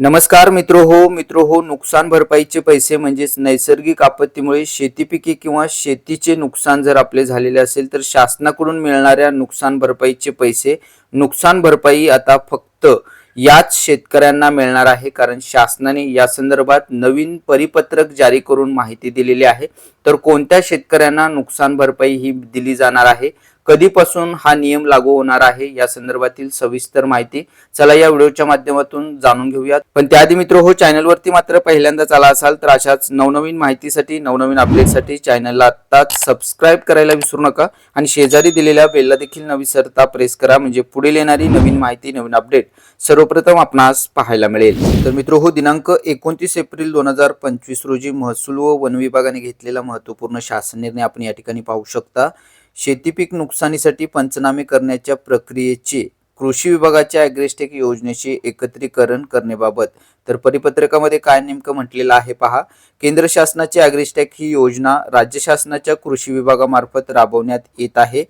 नमस्कार मित्र हो मित्र हो नुकसान भरपाईचे पैसे म्हणजेच नैसर्गिक आपत्तीमुळे शेती पिके किंवा शेतीचे नुकसान जर आपले झालेले असेल तर शासनाकडून मिळणाऱ्या नुकसान भरपाईचे पैसे नुकसान भरपाई आता फक्त याच शेतकऱ्यांना मिळणार आहे. कारण शासनाने या संदर्भात नवीन परिपत्रक जारी करून माहिती दिलेली आहे. तर कोणत्या शेतकऱ्यांना नुकसान भरपाई ही दिली जाणार आहे? कधीपासून हा नियम लागू होणार आहे या संदर्भातील सविस्तर माहिती चला या व्हिडिओच्या माध्यमातून जाणून घेऊयात. पण त्याआधी मित्र हो चॅनलवरती मात्र पहिल्यांदाच आला असाल तर अशाच नवनवीन माहितीसाठी नवनवीन अपडेटसाठी चॅनलला आत्ताच सबस्क्राईब करायला विसरू नका आणि शेजारी दिलेल्या बेलला देखील न विसरता प्रेस करा म्हणजे पुढील येणारी नवीन माहिती नवीन अपडेट सर्वप्रथम आपणास पाहायला मिळेल. तर मित्र हो दिनांक एकोणतीस एप्रिल दोन हजार पंचवीस रोजी महसूल व वन विभागाने घेतलेला महत्त्वपूर्ण शासन निर्णय आपण या ठिकाणी पाहू शकता. शेतीपीक नुकसानीसाठी पंचनामे करण्याच्या प्रक्रियेचे कृषी विभागाच्या ॲग्रेस्टेक योजनेचे एकत्रीकरण करण्याबाबत. तर परिपत्रकामध्ये काय नेमकं म्हटलेलं आहे पहा. केंद्र शासनाची ॲग्रेस्टेक ही योजना राज्य शासनाच्या कृषी विभागामार्फत राबवण्यात येत आहे.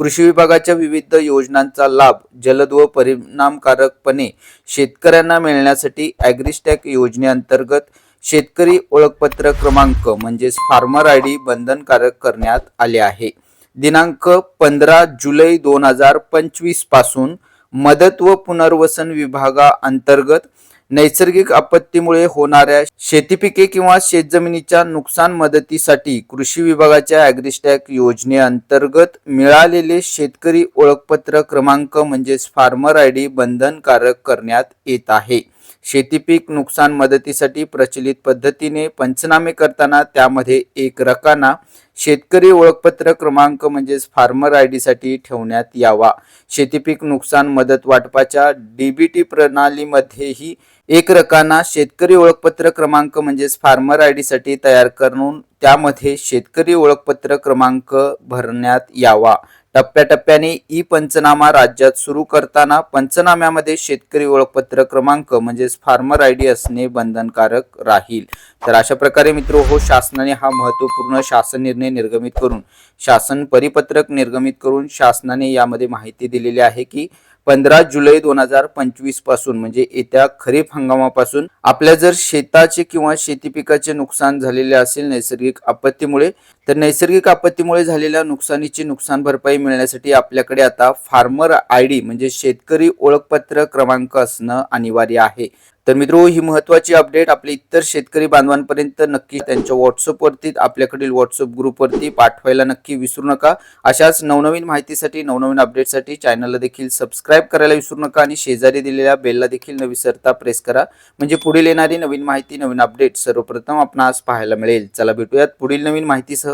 कृषी विभागाच्या विविध योजनांचा लाभ जलद व परिणामकारकपणे शेतकऱ्यांना मिळण्यासाठी ॲग्रिस्टॅक योजनेअंतर्गत शेतकरी ओळखपत्र क्रमांक म्हणजेच फार्मर आय डी बंधनकारक करण्यात आले आहे. दिनांक पंधरा जुलै दोन हजार पंचवीसपासून मदत व पुनर्वसन विभागाअंतर्गत नैसर्गिक आपत्तीमुळे होणाऱ्या शेतीपिके किंवा शेतजमिनीच्या नुकसान मदतीसाठी कृषी विभागाच्या अॅग्रिस्टॅक योजनेअंतर्गत मिळालेले शेतकरी ओळखपत्र क्रमांक म्हणजेच फार्मर आय डी बंधनकारक करण्यात येत आहे. शेतीपीक नुकसान मदतीसाठी प्रचलित पद्धतीने पंचनामे करताना त्यामध्ये एक रकाना शेतकरी ओळखपत्र क्रमांक म्हणजेच फार्मर आय डीसाठी ठेवण्यात यावा. शेतीपीक नुकसान मदत वाटपाच्या डीबीटी प्रणालीमध्येही एक रकाना शेतकरी ओळखपत्र क्रमांक म्हणजेच फार्मर आय डीसाठी तयार करून त्यामध्ये शेतकरी ओळखपत्र क्रमांक भरण्यात यावा. टप्प्याटप्प्याने ई पंचनामा राज्यात सुरू करताना पंचनाम्यामध्ये शेतकरी ओळखपत्र क्रमांक म्हणजेच फार्मर आय डी असणे बंधनकारक राहील. तर अशा प्रकारे मित्र हो शासनाने हा महत्त्वपूर्ण शासन निर्णय निर्गमित करून शासन परिपत्रक निर्गमित करून शासनाने यामध्ये माहिती दिलेली आहे की पंधरा जुलै दोन हजार पंचवीसपासून म्हणजे येत्या खरीप हंगामापासून आपल्या जर शेताचे किंवा शेती पिकाचे नुकसान झालेले असेल नैसर्गिक आपत्तीमुळे तर नैसर्गिक आपत्तीमुळे झालेल्या नुकसानीची नुकसान भरपाई मिळण्यासाठी आपल्याकडे आता फार्मर आय डी म्हणजे शेतकरी ओळखपत्र क्रमांक असणं अनिवार्य आहे. तर मित्रो ही महत्वाची अपडेट आपले इतर शेतकरी बांधवांपर्यंत नक्की त्यांच्या व्हॉट्सअपवरती आपल्याकडील व्हॉट्सअप ग्रुपवरती पाठवायला नक्की विसरू नका. अशाच नवनवीन माहितीसाठी नवनवीन अपडेटसाठी चॅनलला देखील सबस्क्राईब करायला विसरू नका आणि शेजारी दिलेल्या बेलला देखील न विसरता प्रेस करा. म्हणजे पुढील येणारी नवीन माहिती नवीन अपडेट सर्वप्रथम आपणास पाहायला मिळेल. चला भेटूयात पुढील नवीन माहितीसह.